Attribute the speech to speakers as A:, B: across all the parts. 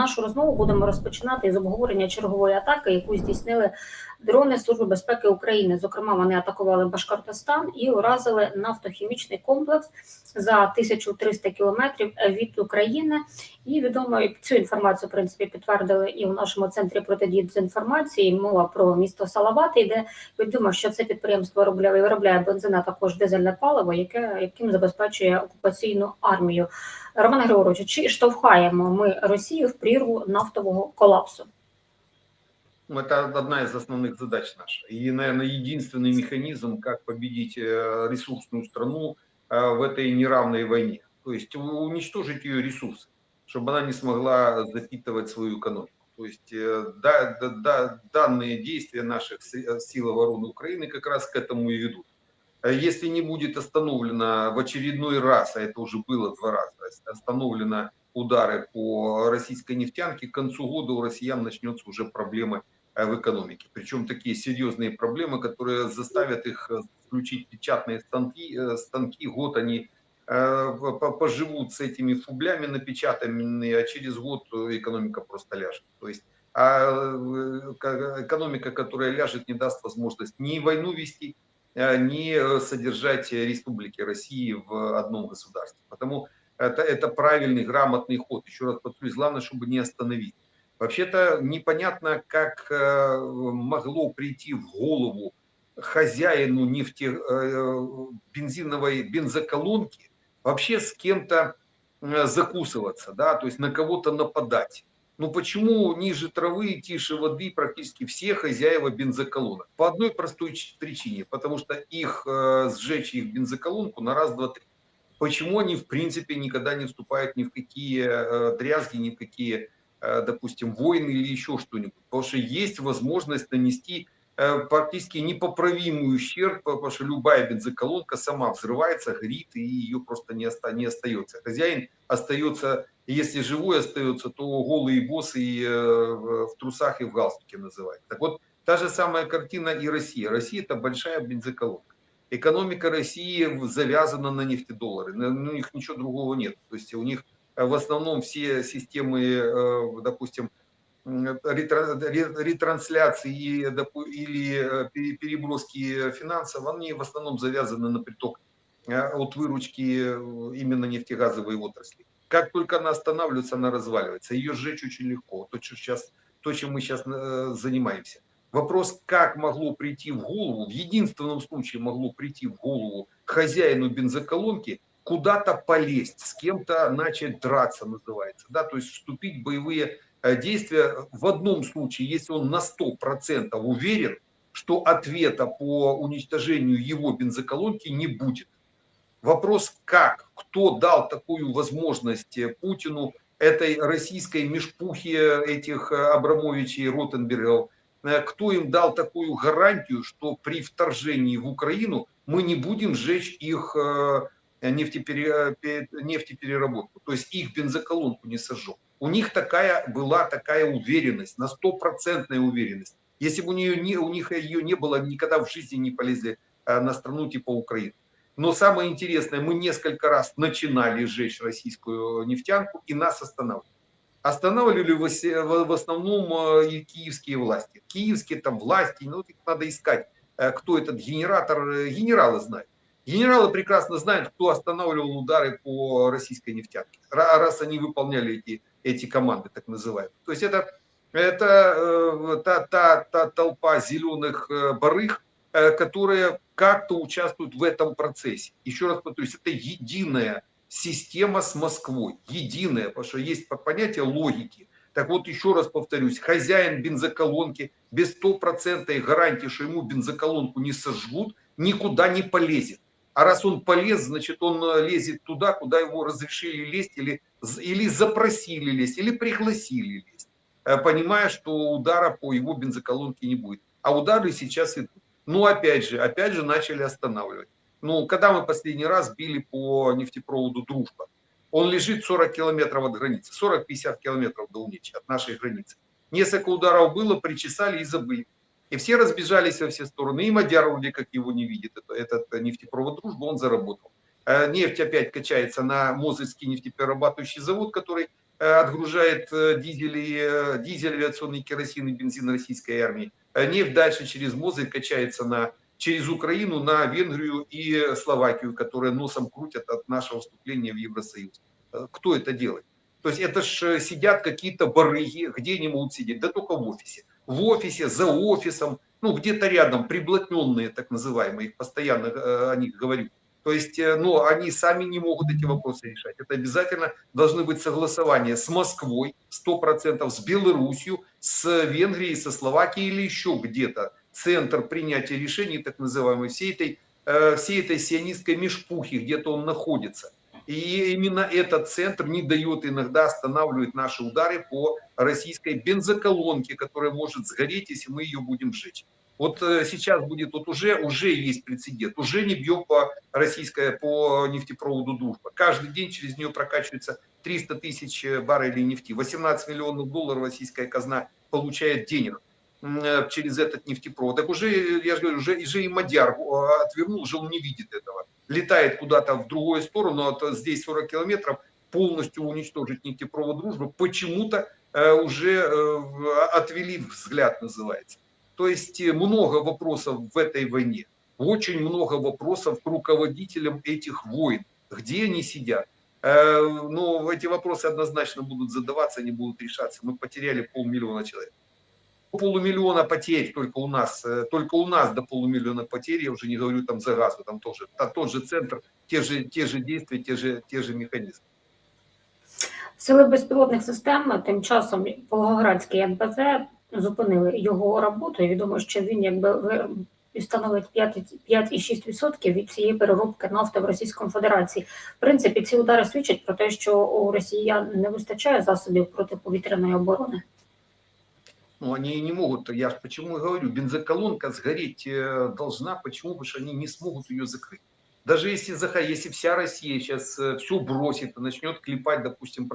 A: нашу розмову будемо розпочинати із обговорення чергової атаки, яку здійснили дрони Служби безпеки України. Зокрема, вони атакували Башкортостан і уразили нафтохімічний комплекс за 1300 кілометрів від України. І відомо цю інформацію в принципі підтвердили і у нашому центрі протидії дезінформації. Мова про місто Салавати, де відомо, що це підприємство виробляє, виробляє бензин, а також дизельне паливо, яке яким забезпечує окупаційну армію. Роман Григорович, чи штовхаємо ми Росію в прірву нафтового колапсу?
B: Ну, Это одна из основных задач наших. И, наверное, единственный механизм, как победить э, ресурсную страну э, в этой неравной войне. То есть у- уничтожить ее ресурсы, чтобы она не смогла запитывать свою экономику. То есть э, да, да, да, данные действия наших си- э, сил обороны Украины как раз к этому и ведут. Э, Если не будет остановлено в очередной раз, а это уже было два раза, остановлено удары по российской нефтянке, к концу года у россиян начнется уже проблемы э, в экономике. Причем такие серьезные проблемы, которые заставят их э, включить печатные станки, станки год они по- по- поживут с этими фублями напечатанными, а через год экономика просто ляжет. То есть а ка- экономика, которая ляжет, не даст возможность ни войну вести, э, ни э, содержать республики России в одном государстве. Потому это, это правильный, грамотный ход. Еще раз повторюсь, главное, чтобы не остановить. Вообще-то непонятно, как э, могло прийти в голову хозяину нефте, э, бензиновой бензоколонки вообще с кем-то закусываться, да, то есть на кого-то нападать. Ну почему ниже травы, тише воды практически все хозяева бензоколонок? По одной простой причине, потому что их э, сжечь их бензоколонку на раз, два, три. Почему они в принципе никогда не вступают ни в какие э, дрязги, ни в какие, э, допустим, войны или еще что-нибудь? Потому что есть возможность нанести э, практически непоправимый ущерб, потому что любая бензоколонка сама взрывается, горит, и ее просто не, оста- не остается. Хозяин остается, если живой остается, то голый и босый и, э, в трусах и в галстуке называют. Так вот, та же самая картина и Россия. Россия это большая бензоколонка. Экономика России завязана на нефтедоллары. У них ничего другого нет. То есть у них э, в основном все системы, э, допустим, ретрансляции или пере- переброски финансов, они в основном завязаны на приток от выручки именно нефтегазовой отрасли. Как только она останавливается, она разваливается. Ее сжечь очень легко. То, что сейчас, то чем мы сейчас э, занимаемся. Вопрос, как могло прийти в голову, в единственном случае могло прийти в голову хозяину бензоколонки куда-то полезть, с кем-то начать драться, называется, да, то есть вступить в боевые э, действия в одном случае, если он на 100% уверен, что ответа по уничтожению его бензоколонки не будет. Вопрос, как, кто дал такую возможность э, Путину, этой российской межпухе этих э, Абрамовичей Ротенбергов, э, кто им дал такую гарантию, что при вторжении в Украину мы не будем сжечь их э, нефтепере- пе- нефтепереработку, то есть их бензоколонку не сожжем. У них такая была такая уверенность, на стопроцентная уверенность. Если бы у, нее не, у них ее не было, никогда в жизни не полезли э, на страну типа Украины. Но самое интересное, мы несколько раз начинали сжечь российскую нефтянку и нас останавливали. Останавливали в, основном э, киевские власти. Киевские там власти, ну их надо искать, э, кто этот генератор, э, генералы знают. Генералы прекрасно знают, кто останавливал удары по российской нефтянке, ра- раз они выполняли эти, эти команды, так называемые. То есть это, это та, та, та толпа зеленых барыг, э, которые как-то участвуют в этом процессе. Еще раз повторюсь, это единая система с Москвой, единая, потому что есть по- понятие логики. Так вот, еще раз повторюсь, хозяин бензоколонки без стопроцентной гарантии, что ему бензоколонку не сожгут, никуда не полезет. А раз он полез, значит, он э, лезет туда, куда его разрешили лезть, или, или запросили лезть, или пригласили лезть, э, понимая, что удара по его бензоколонке не будет. А удары сейчас идут. Ну, опять же, опять же начали останавливать. Ну, когда мы последний раз били по нефтепроводу «Дружба», он лежит 40 километров от границы, 40-50 километров до Уничи, от нашей границы. Несколько ударов было, причесали и забыли. И все разбежались во все стороны. И Мадяр вроде как его не видит, это, этот нефтепровод «Дружба», он заработал. Э, Нефть опять качается на Мозырский нефтеперерабатывающий завод, который э, отгружает э, дизели, э, дизель, авиационный керосин и бензин российской армии. Э, Нефть дальше через Мозырь качается на, через Украину на Венгрию и Словакию, которые носом крутят от нашего вступления в Евросоюз. Э, Кто это делает? То есть это ж сидят какие-то барыги, где они могут сидеть? Да только в офисе. В офисе, за офисом, ну где-то рядом, приблотненные так называемые, постоянно э, о них говорю. То есть, э, но они сами не могут эти вопросы решать. Это обязательно должны быть согласования с Москвой, 100%, с Белоруссией, с Венгрией, со Словакией или еще где-то. Центр принятия решений, так называемый, всей этой, э, всей этой сионистской межпухи, где-то он находится. И именно этот центр не дает иногда, останавливает наши удары по российской бензоколонке, которая может сгореть, если мы ее будем сжечь. Вот э, сейчас будет, вот уже, уже есть прецедент, уже не бьем по российской, по нефтепроводу «Дружба». Каждый день через нее прокачивается 300 тысяч баррелей нефти. 18 миллионов долларов российская казна получает денег э, через этот нефтепровод. Так уже, я же говорю, уже, уже и Мадяр э, отвернул, уже он не видит этого. Летает куда-то в другую сторону, а то здесь 40 километров, полностью уничтожить нефтепровод «Дружба», почему-то э, уже э, отвели взгляд, называется. То есть э, много вопросов в этой войне, очень много вопросов к руководителям этих войн, где они сидят. Э, Но эти вопросы однозначно будут задаваться, они будут решаться. Мы потеряли полмиллиона человек. Полумиллиона потерь только у нас, э, только у нас до полумиллиона потерь, я уже не говорю там за газу, там тоже, та- тот же центр, те же, те же действия, те же, те же механизмы.
A: Сили безпілотних систем тим часом Волгоградський НПЗ зупинили його роботу. І відомо, що він якби ви- становить 5 5,6% від цієї переробки нафти в Російській Федерації. В принципі, ці удари свідчать про те, що у росіян не вистачає засобів протиповітряної оборони.
B: Ну, они и не могут, я почему говорю, бензоколонка сгореть э, должна, почему? Потому что они не смогут ее закрыть. Даже если, если вся Россия сейчас все бросит и начнет клепать, допустим,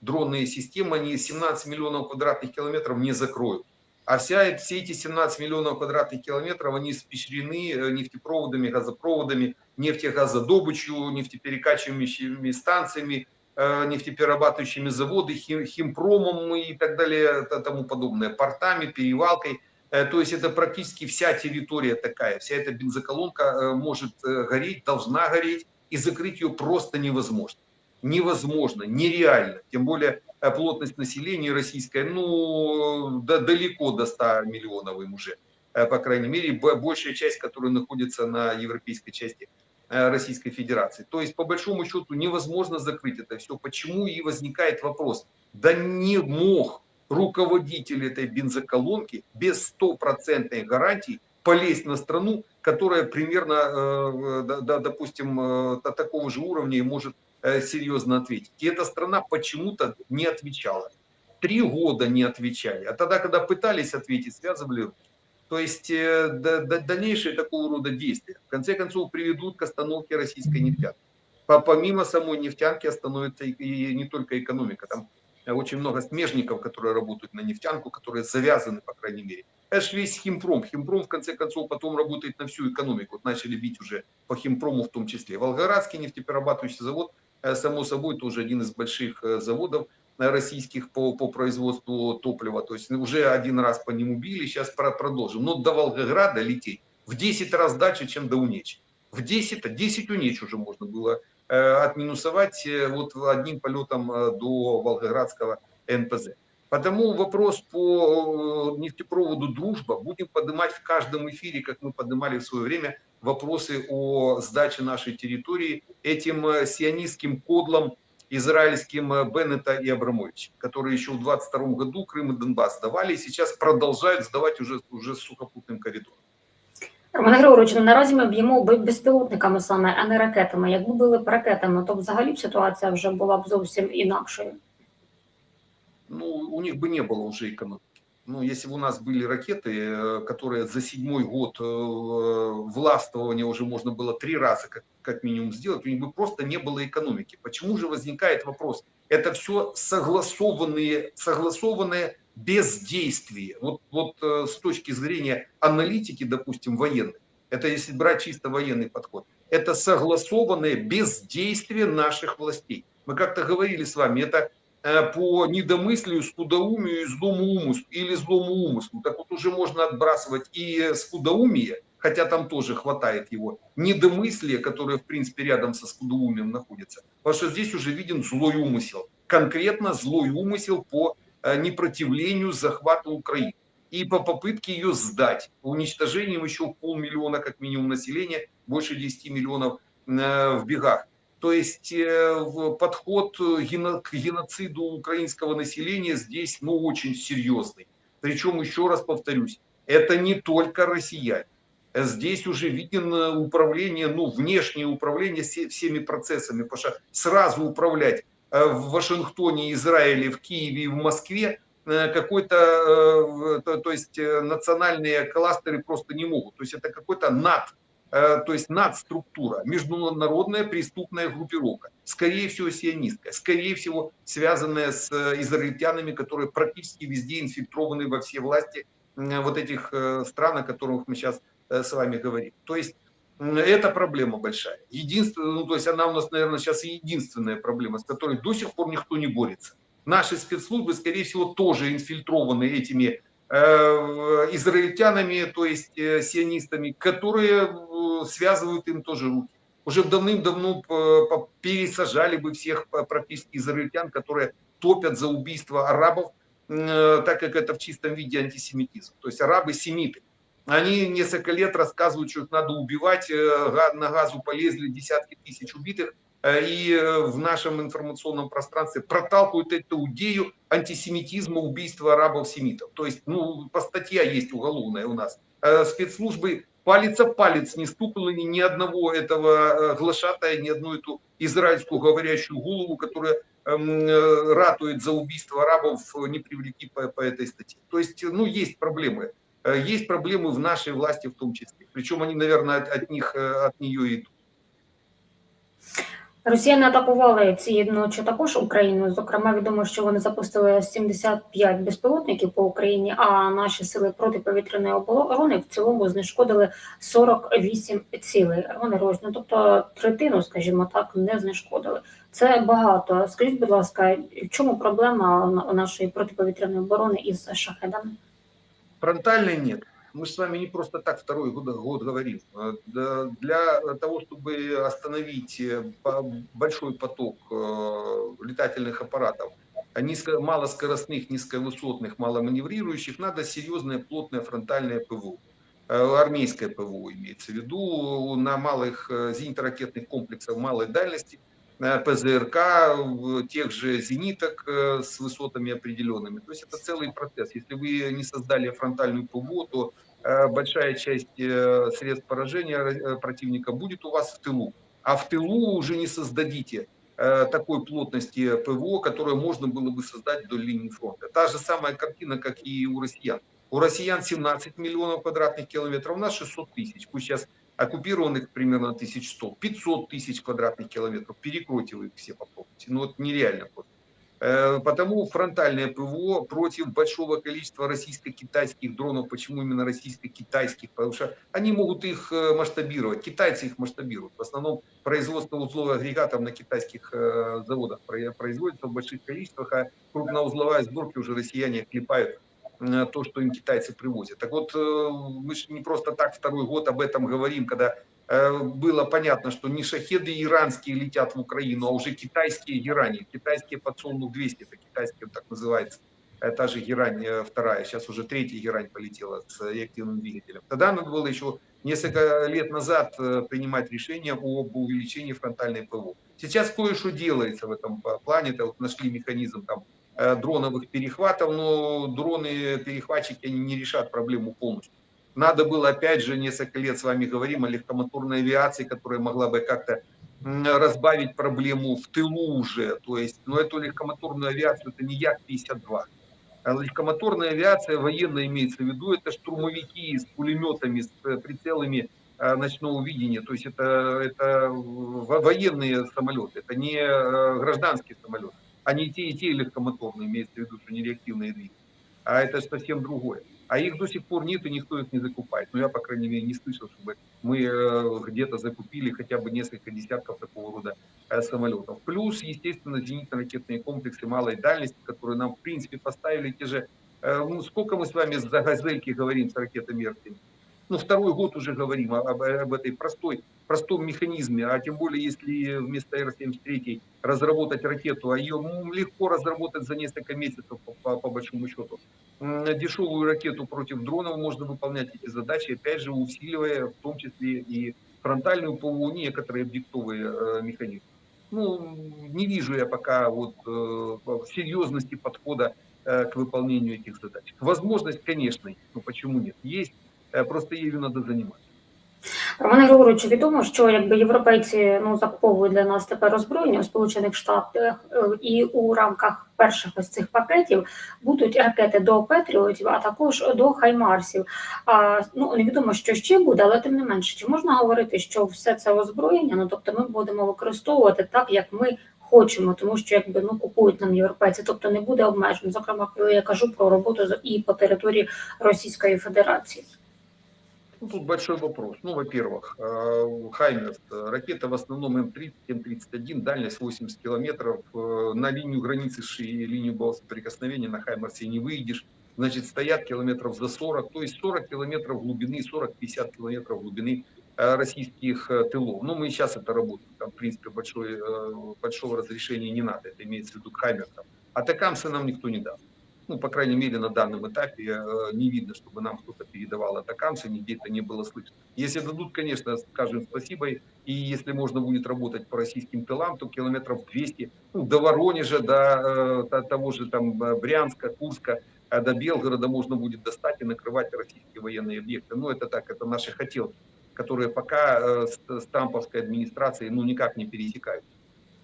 B: противодронные системы, они 17 миллионов квадратных километров не закроют. А вся, все эти 17 миллионов квадратных километров, они испещрены э, нефтепроводами, газопроводами, нефтегазодобычью, нефтеперекачивающими станциями, э, нефтеперерабатывающими заводы, хим- химпромом и так далее, т- тому подобное, портами, перевалкой. Э, То есть это практически вся территория такая, вся эта бензоколонка может гореть, должна гореть, и закрыть ее просто невозможно. Невозможно, нереально. Тем более э, плотность населения российская, ну, да- далеко до 100 миллионов им уже, э, по крайней мере, большая часть, которая находится на европейской части э, Российской Федерации. То есть, по большому счету, невозможно закрыть это все. Почему и возникает вопрос, да не мог руководитель этой бензоколонки без стопроцентной гарантии полезть на страну, которая примерно, да- допустим, до такого же уровня и может серьезно ответить. И эта страна почему-то не отвечала. Три года не отвечали. А тогда, когда пытались ответить, связывали руки. То есть э, да- да- дальнейшие такого рода действия, в конце концов, приведут к остановке российской нефтянки. По- Помимо самой нефтянки остановится и- и не только экономика. Там э, очень много смежников, которые работают на нефтянку, которые завязаны, по крайней мере. Это же весь химпром. Химпром, в конце концов, потом работает на всю экономику. Вот начали бить уже по химпрому в том числе. Волгоградский нефтеперерабатывающий завод, э, само собой, тоже один из больших э, заводов э, российских по, по производству топлива. То есть уже один раз по нему били, сейчас про- продолжим. Но до Волгограда лететь в 10 раз дальше, чем до Унечи. В 10, а 10 Унеч уже можно было э, отминусовать э, вот одним полетом э, до Волгоградского НПЗ. Потому вопрос по э, нефтепроводу «Дружба» будем поднимать в каждом эфире, как мы поднимали в свое время вопросы о сдаче нашей территории этим э, сионистским кодлам израильским э, Беннета и Абрамовича, которые еще в 22 году Крым и Донбасс сдавали, и сейчас продолжают сдавать уже, уже с сухопутным коридором.
A: Роман Григорович, ну, наразі ми б'ємо б- безпілотниками саме, а не ракетами. Якби били б ракетами, то взагалі б ситуація вже була б зовсім інакшою.
B: ну, у них бы не было уже экономики. Ну, если бы у нас были ракеты, э, которые за седьмой год э, властвования уже можно было три раза как, как минимум сделать, у них бы просто не было экономики. Почему же возникает вопрос? Это все согласованные, согласованное бездействие. Вот, вот э, с точки зрения аналитики, допустим, военной, это если брать чисто военный подход, это согласованное бездействие наших властей. Мы как-то говорили с вами, это по недомыслию, скудоумию и злому умыслу, или злому умыслу. Так вот уже можно отбрасывать и скудоумие, хотя там тоже хватает его, недомыслие, которое в принципе рядом со скудоумием находится, потому что здесь уже виден злой умысел, конкретно злой умысел по э, непротивлению захвату Украины и по попытке ее сдать, уничтожением еще полмиллиона как минимум населения, больше 10 миллионов э, в бегах. То есть э, подход к геноциду украинского населения здесь ну, очень серьезный. Причем, еще раз повторюсь, это не только россияне. Здесь уже виден управление, ну, внешнее управление всеми процессами, потому что сразу управлять э, в Вашингтоне, Израиле, в Киеве и в Москве Э, какой-то, э, то есть э, национальные кластеры просто не могут. То есть это какой-то над, то есть надструктура, международная преступная группировка, скорее всего сионистская, скорее всего связанная с израильтянами, которые практически везде инфильтрованы во все власти вот этих стран, о которых мы сейчас с вами говорим. То есть это проблема большая. Единственная, ну, то есть она у нас, наверное, сейчас единственная проблема, с которой до сих пор никто не борется наши спецслужбы, скорее всего, тоже инфильтрованы этими э, израильтянами, то есть э, сионистами, которые э, связывают им тоже руки. Уже давным-давно пересажали бы всех практически израильтян, которые топят за убийство арабов, так как это в чистом виде антисемитизм. То есть арабы-семиты. Они несколько лет рассказывают, что их надо убивать, на газу полезли десятки тысяч убитых, Э, и э, в нашем информационном пространстве проталкивают эту идею антисемитизма, убийства арабов-семитов. То есть, ну, по статья есть уголовная у нас. Э, спецслужбы палец о палец не стукнули ни одного этого глашатая, ни одну эту израильскую говорящую голову, которая эм, ратует за убийство арабов, не привлекли по, по этой статье. То есть, ну, есть проблемы. Есть проблемы в нашей власти в том числе. Причем они, наверное, от, от них, от нее идут.
A: Росіяни атакували цієї ночі також Україну. Зокрема, відомо, що вони запустили 75 безпілотників по Україні. А наші сили протиповітряної оборони в цілому знешкодили 48 цілей. Вони розні, тобто третину, скажімо так, не знешкодили. Це багато. Скажіть, будь ласка, в чому проблема нашої протиповітряної оборони із шахедами?
B: Фронтальной нет. Мы с вами не просто так второй год, год говорим. Э, для того, чтобы остановить э, большой поток э, летательных аппаратов, низко, малоскоростных, низковысотных, маломаневрирующих, надо серьезное плотное фронтальное ПВО. Армейское ПВО имеется в виду на малых зенитно-ракетных комплексах малой дальности, ПЗРК, тех же зениток с высотами определенными. То есть это целый процесс. Если вы не создали фронтальную ПВО, то Э, большая часть э, средств поражения э, противника будет у вас в тылу. А в тылу уже не создадите такой плотности ПВО, которую можно было бы создать вдоль линии фронта. Та же самая картина, как и у россиян. У россиян 17 миллионов квадратных километров, у нас 600 тысяч. Пусть сейчас оккупированных примерно 1100, 500 тысяч квадратных километров. Перекройте вы их все попробуйте. Ну вот нереально просто. Э, потому фронтальное ПВО против большого количества российско-китайских дронов. Почему именно российско-китайских? Потому что они могут их э, масштабировать. Китайцы их масштабируют. В основном производство узловых агрегатов на китайских э, заводах производится в больших количествах, а крупноузловая сборки уже россияне клепают то, что им китайцы привозят. Так вот, мы же не просто так второй год об этом говорим, когда Э, было понятно, что не шахеды иранские летят в Украину, а уже китайские герани. Китайские подсолнух 200, это китайские так называется. Та же герань э, вторая, сейчас уже третья герань полетела с реактивным двигателем. Тогда надо было еще несколько лет назад э, принимать решение об увеличении фронтальной ПВО. Сейчас кое-что делается в этом плане, вот нашли механизм там дроновых перехватов, но дроны-перехватчики не решат проблему полностью. Надо было, опять же, несколько лет с вами говорим о легкомоторной авиации, которая могла бы как-то разбавить проблему в тылу уже. То есть, но эту легкомоторную авиацию, это не Як-52. А легкомоторная авиация, военная имеется в виду, это штурмовики с пулеметами, с э, прицелами э, ночного видения. То есть это, это военные самолеты, это не э, гражданские самолеты. Они и те, и те легкомоторные, имеется в виду, что не реактивные двигатели. а это совсем другое. А их до сих пор нет и никто их не закупает. Но я, по крайней мере, не слышал, чтобы мы э, где-то закупили хотя бы несколько десятков такого рода э, самолетов. Плюс, естественно, зенитно-ракетные комплексы малой дальности, которые нам, в принципе, поставили те же... э, ну, сколько мы с вами за «Газельки» говорим с ракетами Артем? Ну, второй год уже говорим об, об этой простой, простом механизме, а тем более, если вместо Р-73 разработать ракету, а ее ну, легко разработать за несколько месяцев, по, по, по большому счету. Дешевую ракету против дронов можно выполнять эти задачи, опять же, усиливая в том числе и фронтальную ПВО, некоторые объектовые э, механизмы. Ну, не вижу я пока вот э, серьезности подхода э, к выполнению этих задач. Возможность, конечно, но почему нет? Есть, е, просто ею надо заниматься.
A: Романе Григоровичу, відомо, що якби європейці ну закуповують для нас тепер озброєння у Сполучених Штатах, е, і у рамках перших ось цих пакетів будуть ракети до Петріотів, а також до Хаймарсів. А ну невідомо, що ще буде, але тим не менше, чи можна говорити, що все це озброєння, ну тобто ми будемо використовувати так, як ми. Хочемо, тому що якби ну купують нам європейці, тобто не буде обмежень. Зокрема, коли я кажу про роботу і по території Російської Федерації.
B: Ну, тут большой вопрос. Ну, во-первых, э, Хаймерс, э, ракета в основном М-30, М-31, дальность 80 километров. э, На линию границы и линию соприкосновения на Хаймерсе не выйдешь. Значит, стоят километров за 40, то есть 40 километров глубины, 40-50 километров глубины российских тылов. Ну, мы сейчас это работаем. Там, в принципе, большой, большого разрешения не надо. Это имеется в виду к Хаймерсам. А Атакамсы нам никто не даст ну, по крайней мере, на данном этапе э, не видно, чтобы нам кто-то передавал атакамсы, нигде это не было слышно. Если дадут, конечно, скажем спасибо, и если можно будет работать по российским тылам, то километров 200, ну, до Воронежа, до, э, до того же там э, Брянска, Курска, э, до Белгорода можно будет достать и накрывать российские военные объекты. Ну, это так, это наши хотелки, которые пока с, с трамповской администрацией, ну, никак не пересекают.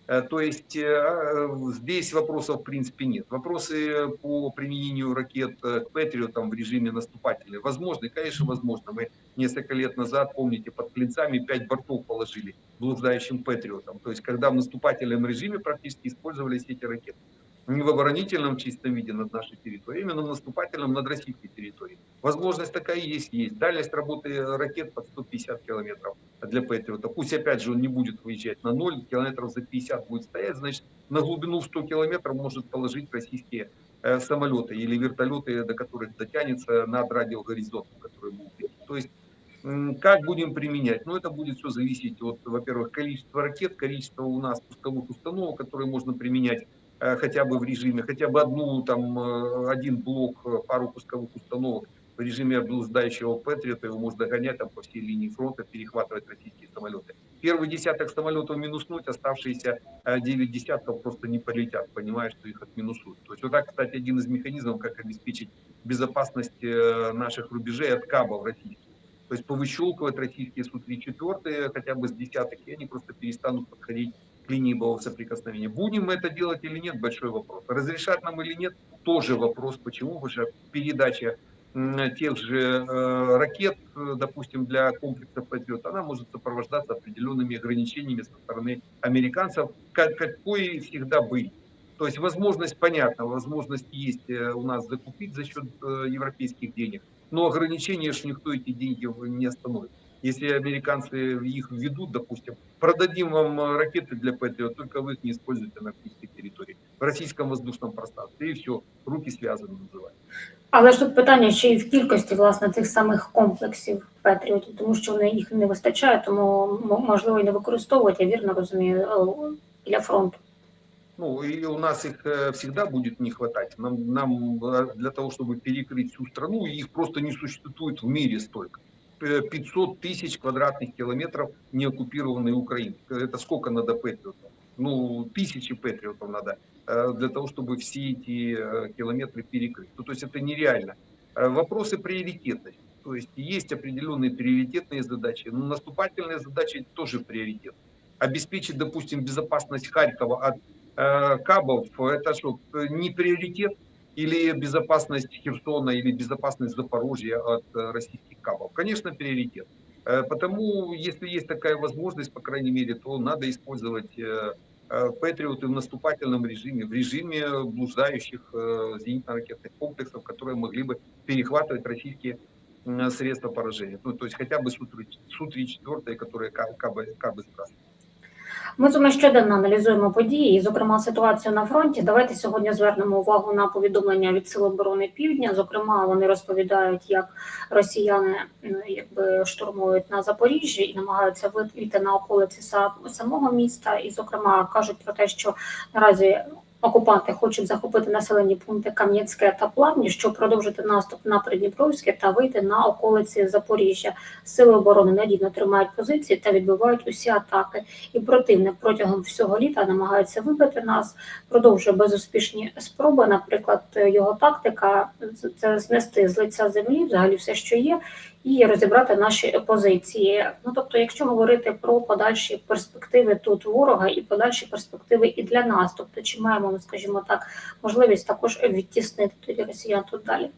B: Э, То есть э, здесь вопросов в принципе нет. Вопросы по применению ракет э, к Патриотам в режиме наступательной возможны? Конечно, возможно. Мы несколько лет назад, помните, под клинцами пять бортов положили блуждающим Патриотам. То есть когда в наступательном режиме практически использовались эти ракеты. Не в оборонительном чистом виде над нашей территорией, а именно в наступательном над российской территорией. Возможность такая есть, есть. Дальность работы ракет под 150 километров для Патриота. Пусть опять же он не будет выезжать на 0, километров за 50 будет стоять, значит на глубину в 100 километров может положить российские э, самолеты или вертолеты, до которых дотянется над радиогоризонтом, который лететь. То есть как будем применять? Ну, это будет все зависеть от, во-первых, количества ракет, количества у нас пусковых установок, которые можно применять хотя бы в режиме, хотя бы одну, там, э, один блок, э, пару пусковых установок в режиме блуждающего Патриота, его можно гонять там по всей линии фронта, перехватывать российские самолеты. Первый десяток самолетов минуснуть, оставшиеся э, 9 десятков просто не полетят, понимая, что их отминусуют. То есть вот так, кстати, один из механизмов, как обеспечить безопасность э, наших рубежей от кабов российских. То есть повыщелкивать российские Су-34 хотя бы с десяток, и они просто перестанут подходить линии боевого соприкосновения. Будем мы это делать или нет, большой вопрос. Разрешать нам или нет, тоже вопрос. Почему? Потому что передача тех же э, ракет, э, допустим, для комплекса Патриот, она может сопровождаться определенными ограничениями со стороны американцев, как, какой всегда были. То есть возможность понятна, возможность есть э, у нас закупить за счет европейских денег, но ограничения же никто эти деньги не остановит. Если американцы их введут, допустим, продадим вам э, ракеты для Патриот, только вы их не используете на российской территории, в российском воздушном пространстве, и все, руки связаны называют.
A: Але ж тут питання ще й в кількості власне тих самих комплексів Петріотів, тому що вони їх не вистачає, тому м- можливо і не використовують, я вірно розумію, е, для фронту.
B: Ну, и у нас их э, всегда будет не хватать. Нам, нам э, для того, чтобы перекрыть всю страну, их просто не существует в мире столько. Э, 500 тысяч квадратных километров неоккупированной Украины. Это сколько надо патриотов? Ну, тысячи патриотов надо э, для того, чтобы все эти э, километры перекрыть. Ну, то есть это нереально. Э, Вопросы приоритетности. То есть есть определенные приоритетные задачи, но наступательные задачи тоже приоритет. Обеспечить, допустим, безопасность Харькова от э, кабов, это что, э, не приоритет? Или безопасность Херсона, или безопасность Запорожья от э, российских кабов? Конечно, приоритет. Э, Потому, если есть такая возможность, по крайней мере, то надо использовать э, патриоты в наступательном режиме, в режиме блуждающих зенитно-ракетных комплексов, которые могли бы перехватывать российские средства поражения. Ну, то есть хотя бы Су-34, которые ка- кабы, кабы сбрасывают.
A: Ми з вами щоденно аналізуємо події, і, зокрема, ситуацію на фронті. Давайте сьогодні звернемо увагу на повідомлення від Сил оборони Півдня. Зокрема, вони розповідають, як росіяни якби штурмують на Запоріжжі і намагаються вийти на околиці самого міста. І, зокрема, кажуть про те, що наразі. Окупанти хочуть захопити населені пункти Кам'янське та Плавні, щоб продовжити наступ на Придніпровське та вийти на околиці Запоріжжя. Сили оборони надійно тримають позиції та відбивають усі атаки і противник протягом всього літа намагається вибити нас, продовжує безуспішні спроби. Наприклад, його тактика це знести з лиця землі, взагалі все, що є, і розібрати наші позиції. Ну тобто, якщо говорити про подальші перспективи тут ворога і подальші перспективи і для нас, тобто, чи маємо ми, скажімо так, можливість також відтіснити тоді росіян тут далі?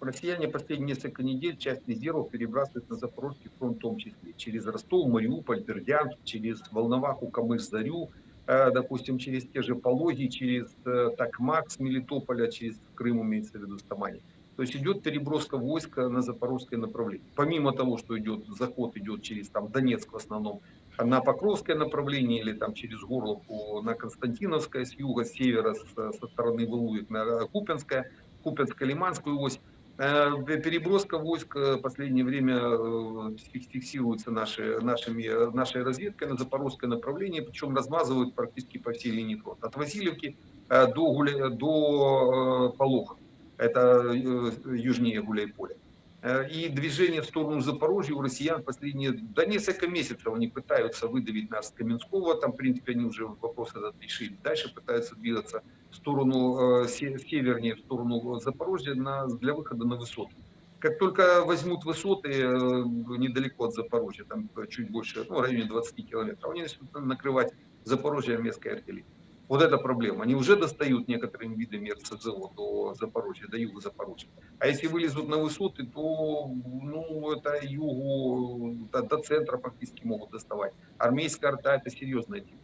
B: Россияне последние несколько недель часть резервов перебрасывают на Запорожский фронт в том числе. Через Ростов, Мариуполь, Бердянск, через Волноваху, Камыш, Зарю, э, допустим, через те же Пологи, через э, Такмак с Мелитополя, через Крым, имеется в виду Стамани. То есть идет переброска войск на запорожское направление. Помимо того, что идет заход идет через там Донецк в основном, на Покровское направление или там через Горловку на Константиновское с юга, с севера, с- со стороны Валуек на Купинское, Купинско-Лиманскую ось. Э, Переброска войск э, в последнее время э, фик- фиксируется наши, нашими, э, нашей разведкой на запорожское направление, причем размазывают практически по всей линии фронта. От Васильевки э, до, Гуля- до э, Полоха, это э, южнее Гуляйполя. Э, И движение в сторону Запорожья у россиян последние, да несколько месяцев они пытаются выдавить нас с Каменского, там, в принципе, они уже вопрос этот решили. Дальше пытаются двигаться в сторону э, се- севернее, в сторону Запорожья на, для выхода на высоты. Как только возьмут высоты недалеко от Запорожья, там чуть больше, ну, в районе 20 километров, они начнут накрывать Запорожье армейской артиллерией. Вот это проблема. Они уже достают некоторыми видами РСЗО до Запорожья, до юга Запорожья. А если вылезут на высоты, то ну, это югу, до, до центра фактически могут доставать. Армейская арта – это серьезная тема.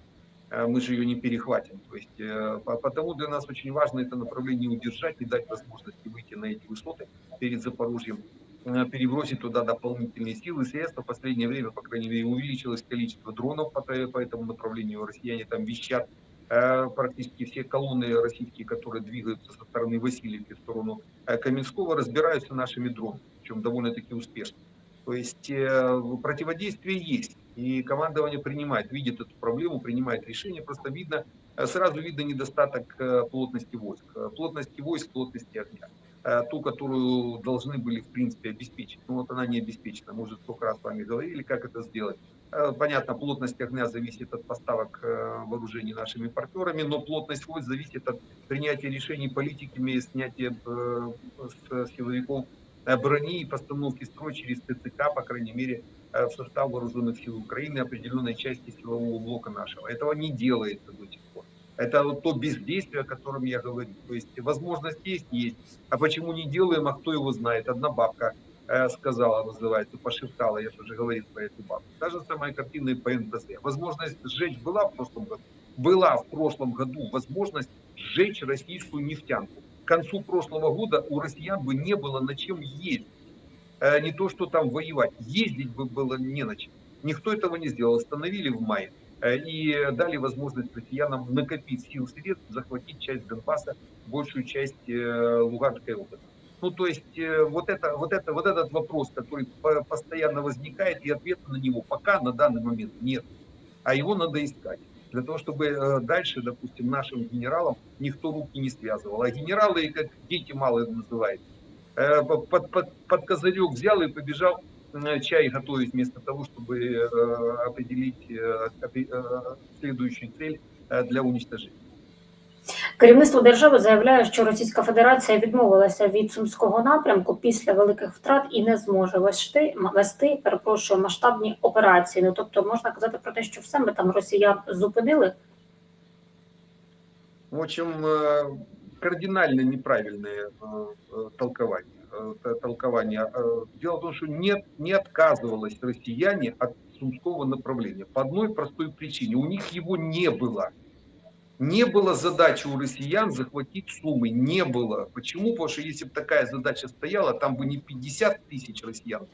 B: Э, Мы же ее не перехватим. То есть, э, по- потому для нас очень важно это направление удержать, не дать возможности выйти на эти высоты перед Запорожьем, э, перебросить туда дополнительные силы, средства. В последнее время, по крайней мере, увеличилось количество дронов по, по этому направлению. Россияне там вещат практически все колонны российские, которые двигаются со стороны Васильевки в сторону э, Каменского, разбираются нашими дронами, причем довольно-таки успешно. То есть э, противодействие есть, и командование принимает, видит эту проблему, принимает решение, просто видно, э, сразу видно недостаток э, плотности войск, Э, плотности войск, плотности огня, Э, ту, которую должны были, в принципе, обеспечить. Но вот она не обеспечена, мы уже сколько раз с вами говорили, как это сделать. Э, Понятно, плотность огня зависит от поставок э, вооружений нашими партнерами, но плотность войск зависит от принятия решений политиками, снятия э, с силовиков брони и постановки строя через ТЦК, по крайней мере, в состав вооруженных сил Украины определенной части силового блока нашего. Этого не делается до сих пор. Это вот то бездействие, о котором я говорю. То есть возможность есть, есть. А почему не делаем, а кто его знает? Одна бабка сказала, называется, пошептала, я же уже говорил про эту бабку. Та же самая картина и по НПЗ. Возможность сжечь была в прошлом году? Была в прошлом году возможность сжечь российскую нефтянку. К концу прошлого года у россиян бы не было на чем ездить. Э, Не то, что там воевать. Ездить бы было не на чем. Никто этого не сделал. Остановили в мае э, и дали возможность россиянам накопить сил средств, захватить часть Донбасса, большую часть э, Луганской области. Ну, то есть э, вот, это, вот, это, вот этот вопрос, который по- постоянно возникает, и ответа на него пока на данный момент нет. А его надо искать. Для того, чтобы э, дальше, допустим, нашим генералам никто руки не связывал. А генералы, как дети малые называют, э, под, под, под козырек взял и побежал э, чай готовить вместо того, чтобы э, определить э, следующую цель для уничтожения.
A: Керівництво держави заявляє, що Російська Федерація відмовилася від сумського напрямку після великих втрат і не зможе вести, вести перепрошую, масштабні операції. Ну тобто можна казати про те, що все ми там росіян зупинили.
B: В общем, э, кардинально неправильное э, э, толкование. э, т- толкование. Э, Дело в том, что не, не отказывалось россияне от Сумского направления. По одной простой причине. У них его не было. Не было задачи у россиян захватить Сумы. Не было. Почему? Потому что если бы такая задача стояла, там бы не 50 тысяч россиян,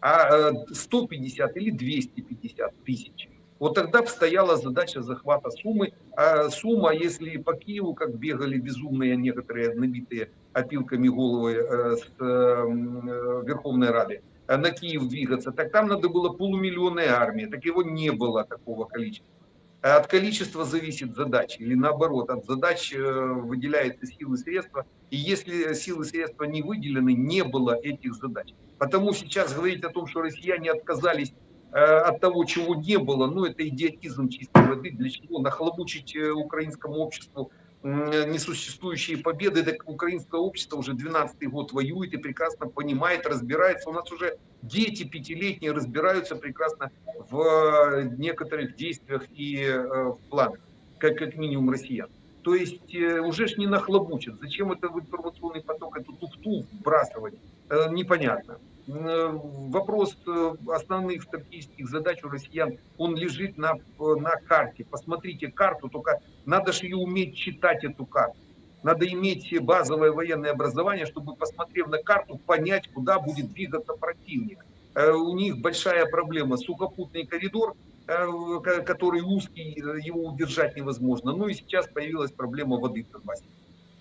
B: а э, 150 или 250 тысяч. Вот тогда бы стояла задача захвата Сумы. А Сума, если по Киеву, как бегали безумные некоторые набитые опилками головы э, с э, э, Верховной Рады, э, на Киев двигаться, так там надо было полумиллионной армии. Так его не было такого количества. От количества зависит задача, или наоборот, от задач э, выделяются силы и средства. И если силы и средства не выделены, не было этих задач. Потому сейчас говорить о том, что россияне отказались э, от того, чего не было, ну это идиотизм чистой воды. Для чего? Нахлобучить э, украинскому обществу несуществующие победы. Так украинское общество уже 12 год воюет и прекрасно понимает, разбирается. У нас уже дети пятилетние разбираются прекрасно в э, некоторых действиях и э, в планах, как, как минимум россиян. То есть э, уже ж не нахлобучат. Зачем это в информационный поток, эту туфту вбрасывать, непонятно. Э, Вопрос э, основных стратегических задач у россиян, он лежит на, э, на карте. Посмотрите карту, только надо же ее уметь читать, эту карту. Надо иметь базовое военное образование, чтобы, посмотрев на карту, понять, куда будет двигаться противник. У них большая проблема. Сухопутный коридор, ко- который узкий, его удержать невозможно. Ну и сейчас появилась проблема воды в Донбассе.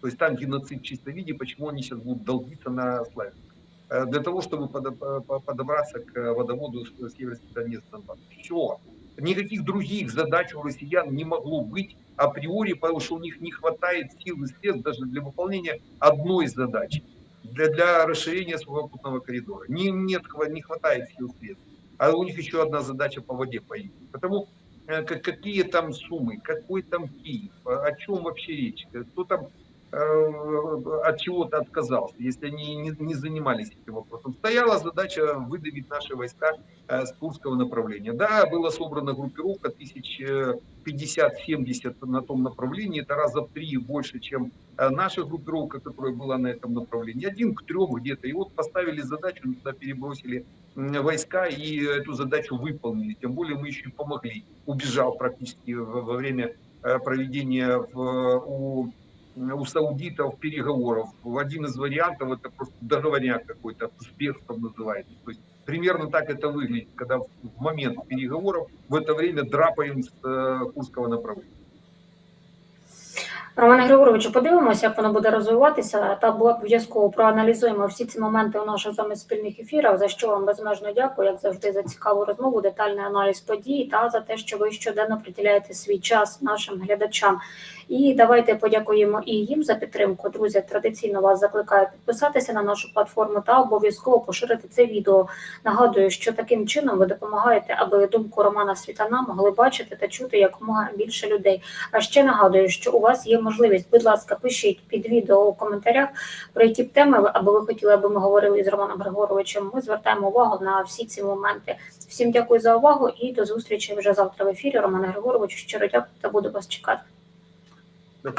B: То есть там геноцид в чистом виде, почему они сейчас будут долбиться на Славянск. Э, Для того, чтобы подо- по- по- подобраться к водоводу с с Северской Донецка. Донбасса. Все. Никаких других задач у россиян не могло быть априори, потому что у них не хватает сил и средств даже для выполнения одной задачи, для, для расширения сухопутного коридора. Не, нет, не хватает сил и средств. А у них еще одна задача по воде появилась. Потому э, как- какие там суммы, какой там Киев, о чем вообще речь, кто там э, от чего-то отказался, если они не, не занимались этим вопросом. Стояла задача выдавить наши войска э, с Курского направления. Да, была собрана группировка тысяч э, 50-70 на том направлении, это раза в три больше, чем э, наша группировка, которая была на этом направлении. Один к трем где-то. И вот поставили задачу, туда перебросили войска и эту задачу выполнили. Тем более мы еще и помогли. Убежал практически во время э, проведения в, у у саудитов переговоров. Один из вариантов это просто договорняк какой-то, успех там называется. То есть примерно так это выглядит, когда в момент переговоров в это время драпаем с э, Курского направления.
A: Романе Григоровичу, подивимося, як воно буде розвиватися, та обов'язково проаналізуємо всі ці моменти у наших з вами спільних ефірах, за що вам безмежно дякую, як завжди, за цікаву розмову, детальний аналіз подій та за те, що ви щоденно приділяєте свій час нашим глядачам. І давайте подякуємо і їм за підтримку. Друзі, традиційно вас закликаю підписатися на нашу платформу та обов'язково поширити це відео. Нагадую, що таким чином ви допомагаєте, аби думку Романа Світана могли бачити та чути якомога більше людей. А ще нагадую, що у вас є можливість, будь ласка, пишіть під відео у коментарях, про які б теми або ви хотіли, аби ми говорили з Романом Григоровичем. Ми звертаємо увагу на всі ці моменти. Всім дякую за увагу і до зустрічі вже завтра в ефірі. Романа Григоровичу щиро дякую та буду вас чекати.
B: До.